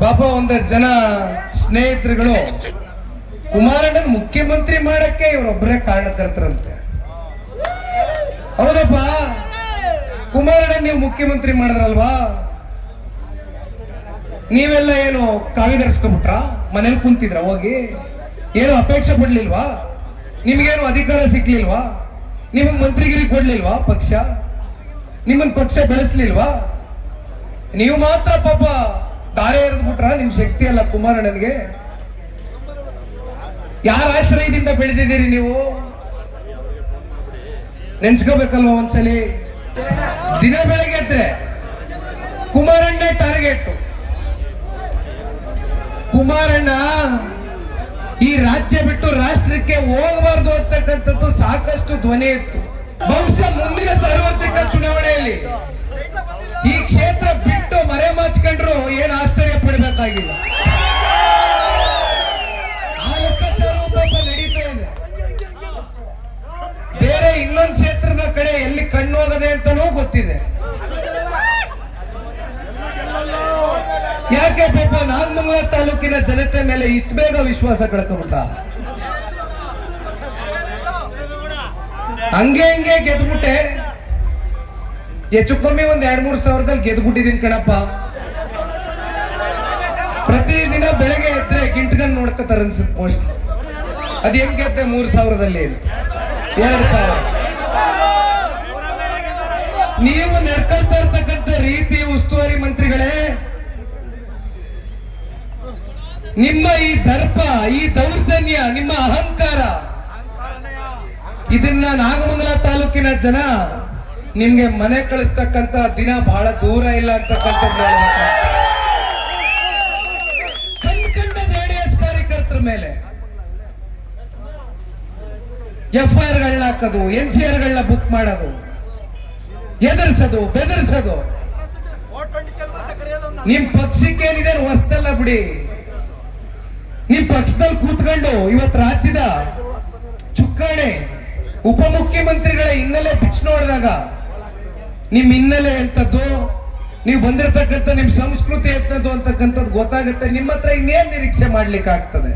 ಪಾಪ ಒಂದಷ್ಟು ಜನ ಸ್ನೇಹಿತರುಗಳು ಕುಮಾರಣ್ಣನ್ ಮುಖ್ಯಮಂತ್ರಿ ಮಾಡಕ್ಕೆ ಇವರೊಬ್ಬರೇ ಕಾರಣಕರ್ತರಂತೆ ಹೌದಪ್ಪ? ಕುಮಾರಣ್ಣನ್ ನೀವು ಮುಖ್ಯಮಂತ್ರಿ ಮಾಡಿದ್ರಲ್ವಾ? ನೀವೆಲ್ಲ ಏನು ಕಾವಿ ಧರಿಸ್ಕೊಂಡ್ಬಿಟ್ರ ಮನೇಲಿ ಕುಂತಿದ್ರ ಹೋಗಿ? ಏನು ಅಪೇಕ್ಷೆ ಪಡ್ಲಿಲ್ವಾ? ನಿಮ್ಗೇನು ಅಧಿಕಾರ ಸಿಕ್ಲಿಲ್ವಾ? ನಿಮಗ್ ಮಂತ್ರಿಗಿರಿ ಕೊಡ್ಲಿಲ್ವಾ ಪಕ್ಷ? ನಿಮ್ಮನ್ ಪಕ್ಷ ಬೆಳೆಸ್ಲಿಲ್ವಾ? ನೀವು ಮಾತ್ರ ಪಾಪ ಎರೆದ್ಬಿಟ್ರ ನಿಮ್ ಶಕ್ತಿ ಅಲ್ಲ ಕುಮಾರಣ್ಣನಿಗೆ ಯಾರ ಆಶ್ರಯದಿಂದ ಬೆಳೆದಿದ್ದೀರಿ ನೀವು? ನೆನ್ಸ್ಕೋಬೇಕಲ್ವ ಒಂದ್ಸಲಿ? ದಿನ ಬೆಳಗ್ಗೆ ಎದ್ರೆ ಕುಮಾರಣ್ಣ ಟಾರ್ಗೆಟ್. ಕುಮಾರಣ್ಣ ಈ ರಾಜ್ಯ ಬಿಟ್ಟು ರಾಷ್ಟ್ರಕ್ಕೆ ಹೋಗಬಾರ್ದು ಅಂತಕ್ಕಂಥದ್ದು ಸಾಕಷ್ಟು ಧ್ವನಿ ಇತ್ತು. ಬಹುಶಃ ಮುಂದಿನ ಆಶ್ಚರ್ಯ ಪಡಬೇಕಾಗಿಲ್ಲ ಆ ಲೆಕ್ಕಾಚಾರ ಪಾಪ ನಡೀತಾ ಇದೆ. ಬೇರೆ ಇನ್ನೊಂದು ಕ್ಷೇತ್ರದ ಕಡೆ ಎಲ್ಲಿ ಕಣ್ಣು ಹೋಗದೆ ಅಂತಾನೂ ಗೊತ್ತಿದೆ. ಯಾಕೆ ಪಾಪ ನಾಗಮಂಗಲ ತಾಲೂಕಿನ ಜನತೆ ಮೇಲೆ ಇಷ್ಟು ಬೇಗ ವಿಶ್ವಾಸ ಕಳ್ಕೊಂಬಿಟ್ಟ ಹಂಗೆ ಹಂಗೆ ಗೆದ್ಬಿಟ್ಟೆ. ಹೆಚ್ಚು ಕಮ್ಮಿ ಒಂದ್ ಎರಡ್ ಮೂರ್ ಸಾವಿರದಲ್ಲಿ ಗೆದ್ಬಿಟ್ಟಿದೀನಿ ಕಣಪ್ಪ. ಪ್ರತಿದಿನ ಬೆಳಗ್ಗೆ ಎದ್ರೆ ಗಿಂಟ್ಗನ್ ನೋಡ್ಕೊತಾರ ಅನ್ಸುತ್ತೆ ಮೋಸ್ಟ್ ಅದ್ ಹೆಂಗ್ ಗೆದ್ದೆ ಮೂರ್ ಸಾವಿರದಲ್ಲಿ ಎರಡ್ ಸಾವಿರ. ನೀವು ನಡ್ಕೊಳ್ತಾ ಇರ್ತಕ್ಕಂಥ ರೀತಿ ಉಸ್ತುವಾರಿ ಮಂತ್ರಿಗಳೇ, ನಿಮ್ಮ ಈ ದರ್ಪ, ಈ ದೌರ್ಜನ್ಯ, ನಿಮ್ಮ ಅಹಂಕಾರ, ಇದನ್ನ ನಾಗಮಂಗಲ ತಾಲೂಕಿನ ಜನ ನಿಮ್ಗೆ ಮನೆ ಕಳಿಸ್ತಕ್ಕಂತ ದಿನ ಬಹಳ ದೂರ ಇಲ್ಲ ಅಂತಕ್ಕಂಥದ್ದು ಎಫ್ ಐ ಆರ್ಗಳನ್ನ ಹಾಕೋದು ಎನ್ ಸಿ ಆರ್ ಗಳನ್ನ ಬುಕ್ ಮಾಡೋದು, ಎದುರಿಸೋದು, ಬೆದರ್ಸೋದು. ನಿಮ್ ಪಕ್ಷಕ್ಕೆ ಏನಿದೆ ಹೊಸ್ತಲ್ಲ ಬಿಡಿ. ನಿಮ್ ಪಕ್ಷದಲ್ಲಿ ಕೂತ್ಕೊಂಡು ಇವತ್ತು ರಾಜ್ಯದ ಚುಕ್ಕಾಣೆ ಉಪಮುಖ್ಯಮಂತ್ರಿಗಳ ಹಿನ್ನೆಲೆ ಬಿಚ್ಚು ನೋಡಿದಾಗ, ನಿಮ್ ಹಿನ್ನೆಲೆ ಎಂತದ್ದು ನೀವು ಬಂದಿರತಕ್ಕಂಥ ನಿಮ್ ಸಂಸ್ಕೃತಿ ಎಂತದ್ದು ಅಂತಕ್ಕಂಥದ್ದು ಗೊತ್ತಾಗುತ್ತೆ. ನಿಮ್ಮ ಹತ್ರ ಇನ್ನೇನ್ ನಿರೀಕ್ಷೆ ಮಾಡ್ಲಿಕ್ಕೆ ಆಗ್ತದೆ